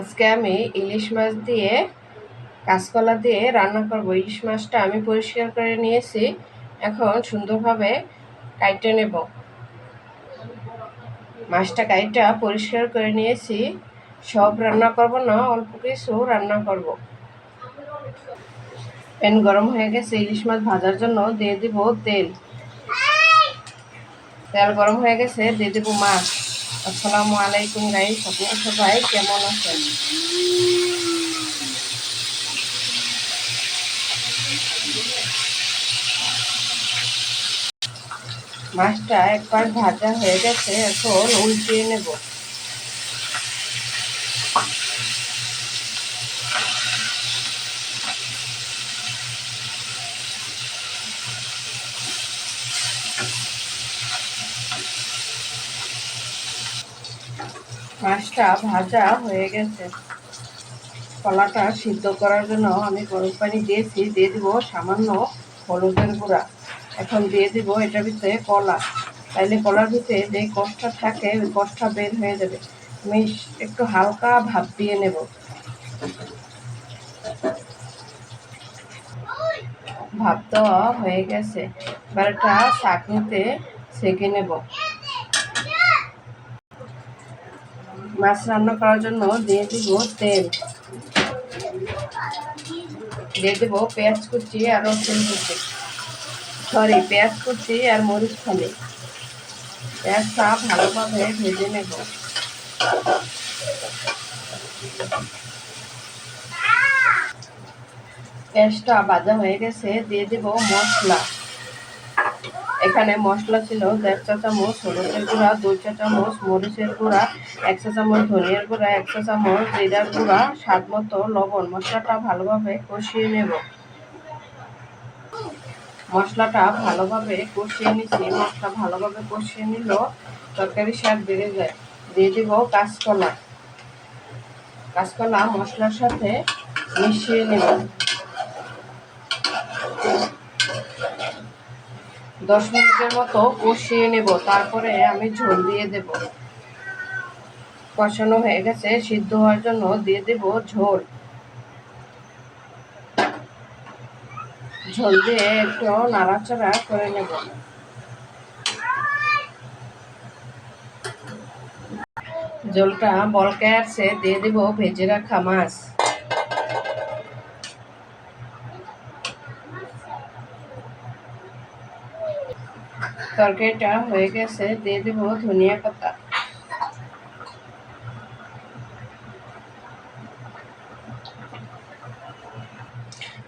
আজকে আমি ইলিশ মাছ দিয়ে, কাঁচকলা দিয়ে রান্না করব। ইলিশ মাছটা আমি পরিষ্কার করে নিয়েছি। এখন সুন্দরভাবে কাইটে নেব। মাছটা কাইটা পরিষ্কার করে নিয়েছি। সব রান্না করব না, অল্প কিছু রান্না করব। প্যান গরম হয়ে গেছে, ইলিশ মাছ ভাজার জন্য দিয়ে দিব তেল। তেল গরম হয়ে গেছে, দিয়ে দেবো মাছ। আসসালামু আলাইকুম গাইস আপনারা সবাই কেমন আছেন? মাছটা একবার ভাজা হয়ে গেছে, এখন উল্টিয়ে নেব। মাছটা ভাজা হয়ে গেছে। কলাটা সিদ্ধ করার জন্য আমি গরম পানি দিয়েছি, দিয়ে দিব সামান্য হলুদের গুঁড়া। এখন দিয়ে দিব এটার ভিতরে কলা। তাইলে কলার ভিতরে যে কষ্টটা থাকে, ওই কষ্টটা বের হয়ে যাবে। আমি একটু হালকা ভাপ দিয়ে নেব। ভাপ দেওয়া হয়ে গেছে। এবার একটা চাকনিতে সেঁকে নেব। মাছ রান্না করার জন্য দিয়ে দিব তেল। দিয়ে দেবো পেঁয়াজ কুচি আর রসুন কুচি। সরি পেঁয়াজ কুচি আর মরিচ খালি পেঁয়াজটা ভালোভাবে ভেজে নেব। পেঁয়াজটা ভাজা হয়ে গেছে, দিয়ে দেব মশলা। এখানে মশলা ছিল দেড় চা চামচ হলুদের গুঁড়া, দুই চা চামচ, মরিচের গুঁড়া, এক চা চামচ, ধনিয়ার গুঁড়া, এক চা চামচ, জিরার গুঁড়া, স্বাদ মতো লবণ। মশলাটা ভালোভাবে কষিয়ে নেব। মশলাটা ভালোভাবে কষিয়ে নিচ্ছি মশলা ভালোভাবে কষিয়ে নিল। তরকারি স্বাদ বেড়ে যায়। দিয়ে দিব কাঁচকলা। কাঁচকলা মশলার সাথে মিশিয়ে নেব। দশ মিনিটের মতো কষিয়ে নেব, তারপরে আমি ঝোল দিয়ে দেব। কষানো হয়ে গেছে, সিদ্ধ হওয়ার জন্য দিয়ে দেব ঝোল। ঝোল দিয়ে একটু নাড়াচাড়া করে নেব। ঝোলটা বলকে আসছে, দিয়ে দেব ভেজে রাখা মাছ। তরকারিটা হয়ে গেছে, দিয়ে দেব ধনিয়া পাতা।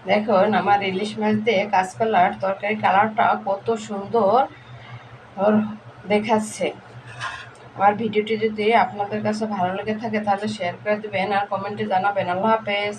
দেখুন, আমার ইলিশ মাছ দিয়ে কাঁচকলার তরকারি কালারটা কত সুন্দর দেখাচ্ছে। আমার ভিডিওটি যদি আপনাদের কাছে ভালো লেগে থাকে, তাহলে শেয়ার করে দেবেন আর কমেন্টে জানাবেন। আল্লাহ হাফেজ।